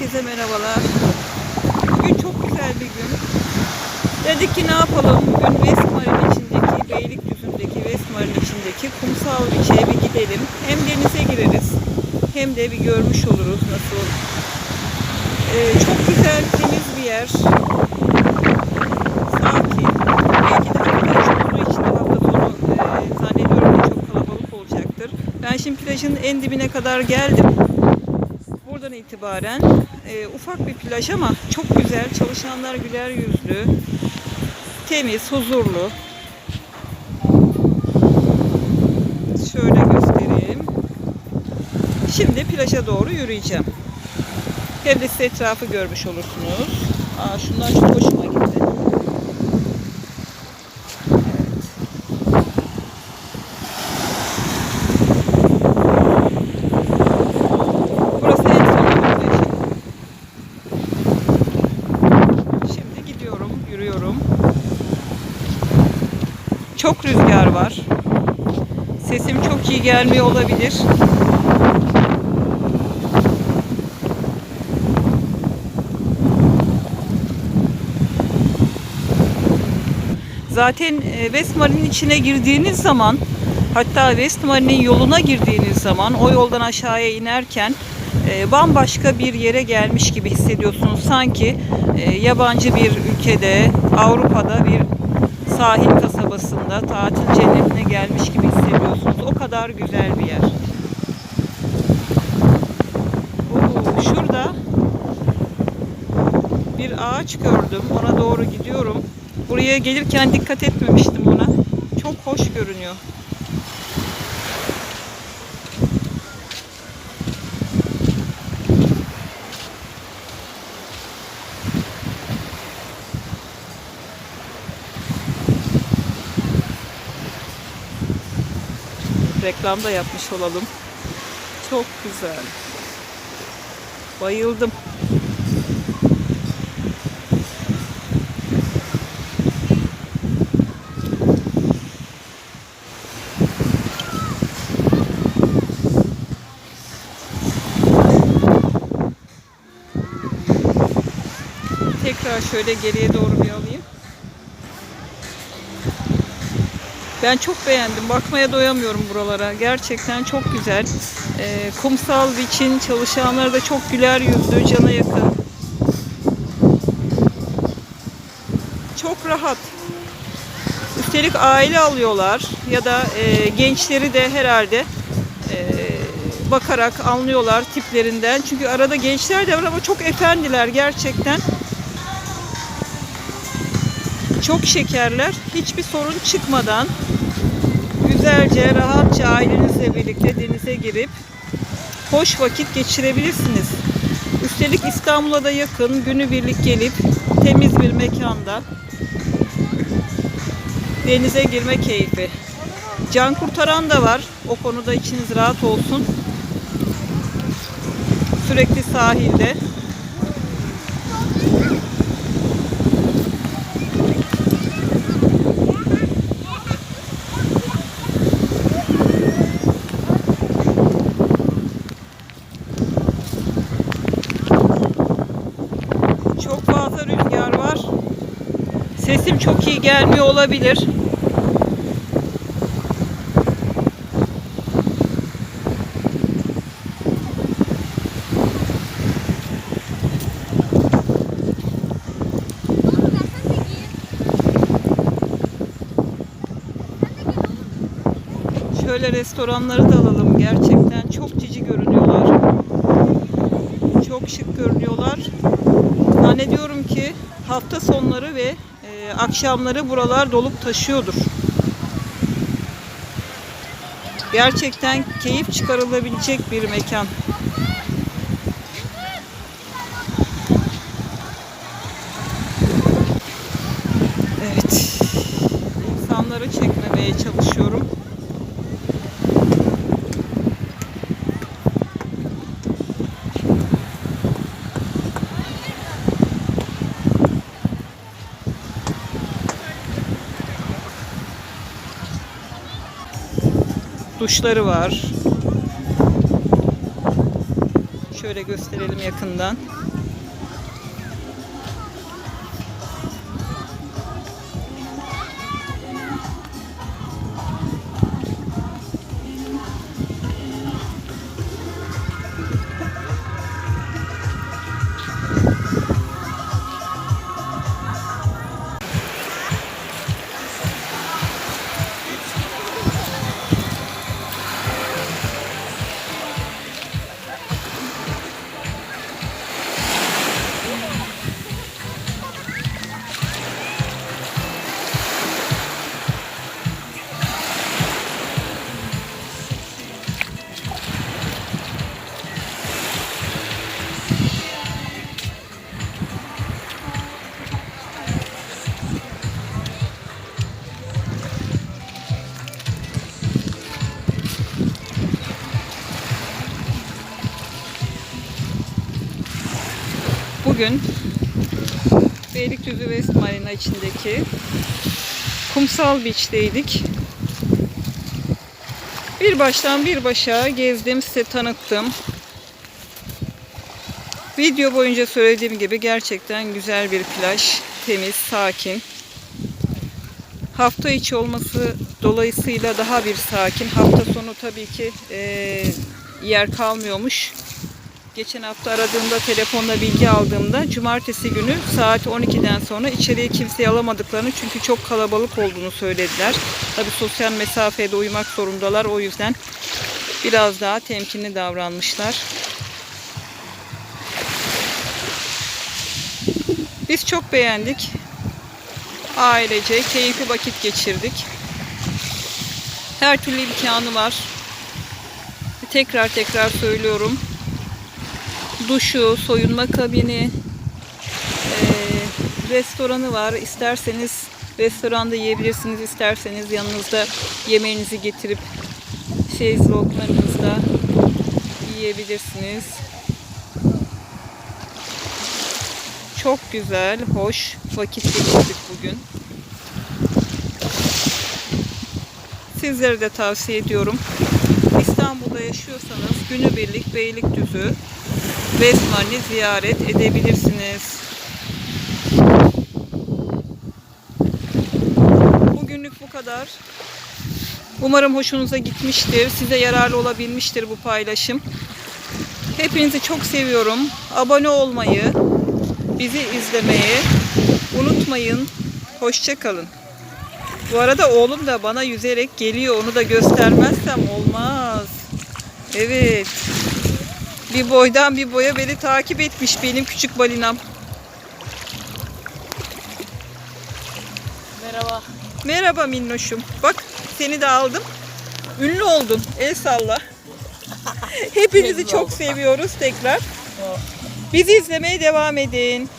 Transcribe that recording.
Herkese merhabalar. Bugün çok güzel bir gün. Dedik ki ne yapalım? Bugün Westmar'ın içindeki, Beylikdüzü'ndeki Westmar'ın içindeki kumsal bir şeye bir gidelim. Hem denize gireriz hem de bir görmüş oluruz nasıl. Ee, çok güzel, temiz bir yer. Sakin. Belki de hafta içi olduğu için de hafta sonu e, zannediyorum çok kalabalık olacaktır. Ben şimdi plajın en dibine kadar geldim. Buradan itibaren e, ufak bir plaj ama çok güzel. Çalışanlar güler yüzlü, temiz, huzurlu. Şöyle göstereyim. Şimdi plaja doğru yürüyeceğim. Hem de size etrafı görmüş olursunuz. Aa, şunlar çok hoşuma gitti. Burası en son plajı. Şimdi gidiyorum, yürüyorum. Çok rüzgar var. Sesim çok iyi gelmiyor olabilir. Zaten e, Westmar'in içine girdiğiniz zaman hatta Westmar'in yoluna girdiğiniz zaman o yoldan aşağıya inerken e, bambaşka bir yere gelmiş gibi hissediyorsunuz. Sanki e, yabancı bir ülkede, Avrupa'da bir sahil kasabasında tatil cennetine gelmiş gibi hissediyorsunuz. O kadar güzel bir yer. Oo, şurada bir ağaç gördüm. Ona doğru gidiyorum. Buraya gelirken dikkat etmemiştim ona. Çok hoş görünüyor. Reklam da yapmış olalım. Çok güzel. Bayıldım. Tekrar şöyle geriye doğru bir alayım. Ben çok beğendim. Bakmaya doyamıyorum buralara. Gerçekten çok güzel. Ee, kumsal için çalışanları da çok güler yüzlü, cana yakın. Çok rahat. Üstelik aile alıyorlar ya da e, gençleri de herhalde e, bakarak anlıyorlar tiplerinden. Çünkü arada gençler de var ama çok efendiler gerçekten. Çok şekerler. Hiçbir sorun çıkmadan güzelce, rahatça ailenizle birlikte denize girip hoş vakit geçirebilirsiniz. Üstelik İstanbul'a da yakın, günübirlik gelip temiz bir mekanda denize girme keyfi. Can kurtaran da var. O konuda içiniz rahat olsun. Sürekli sahilde. Çok fazla rüzgar var. Sesim çok iyi gelmiyor olabilir. Şöyle restoranları da alalım. Gerçekten çok cici görünüyorlar. Çok şık görünüyorlar. Zannediyorum ki hafta sonları ve akşamları buralar dolup taşıyordur. Gerçekten keyif çıkarılabilecek bir mekan. Duşları var. Şöyle gösterelim yakından. Bugün Beylikdüzü West Marina içindeki Kumsal Beach'teydik. Bir baştan bir başa gezdim, size tanıttım. Video boyunca söylediğim gibi gerçekten güzel bir plaj. Temiz, sakin. Hafta içi olması dolayısıyla daha bir sakin. Hafta sonu tabii ki eee, yer kalmıyormuş. Geçen hafta aradığımda telefonla bilgi aldığımda cumartesi günü saat 12'den sonra içeriye kimseyi alamadıklarını çünkü çok kalabalık olduğunu söylediler. Tabii sosyal mesafeye de uymak zorundalar. O yüzden biraz daha temkinli davranmışlar. Biz çok beğendik. Ailece keyifli vakit geçirdik. Her türlü imkanı var. Tekrar tekrar söylüyorum. Duşu, soyunma kabini, eee, restoranı var. İsterseniz restoranda yiyebilirsiniz. isterseniz yanınızda yemeğinizi getirip şezlonglarınızda yiyebilirsiniz. Çok güzel, hoş vakit geçirdik bugün. Sizlere de tavsiye ediyorum. İstanbul'da yaşıyorsanız günübirlik Beylikdüzü Westman'i ziyaret edebilirsiniz. Bugünlük bu kadar. Umarım hoşunuza gitmiştir. Size yararlı olabilmiştir bu paylaşım. Hepinizi çok seviyorum. Abone olmayı, bizi izlemeyi unutmayın. Hoşçakalın. Bu arada oğlum da bana yüzerek geliyor. Onu da göstermezsem olmaz. Evet. Bir boydan bir boya beni takip etmiş benim küçük balinam. Merhaba. Merhaba minnoşum. Bak seni de aldım. Ünlü oldun. El salla. Hepinizi çok seviyoruz tekrar. Bizi izlemeye devam edin.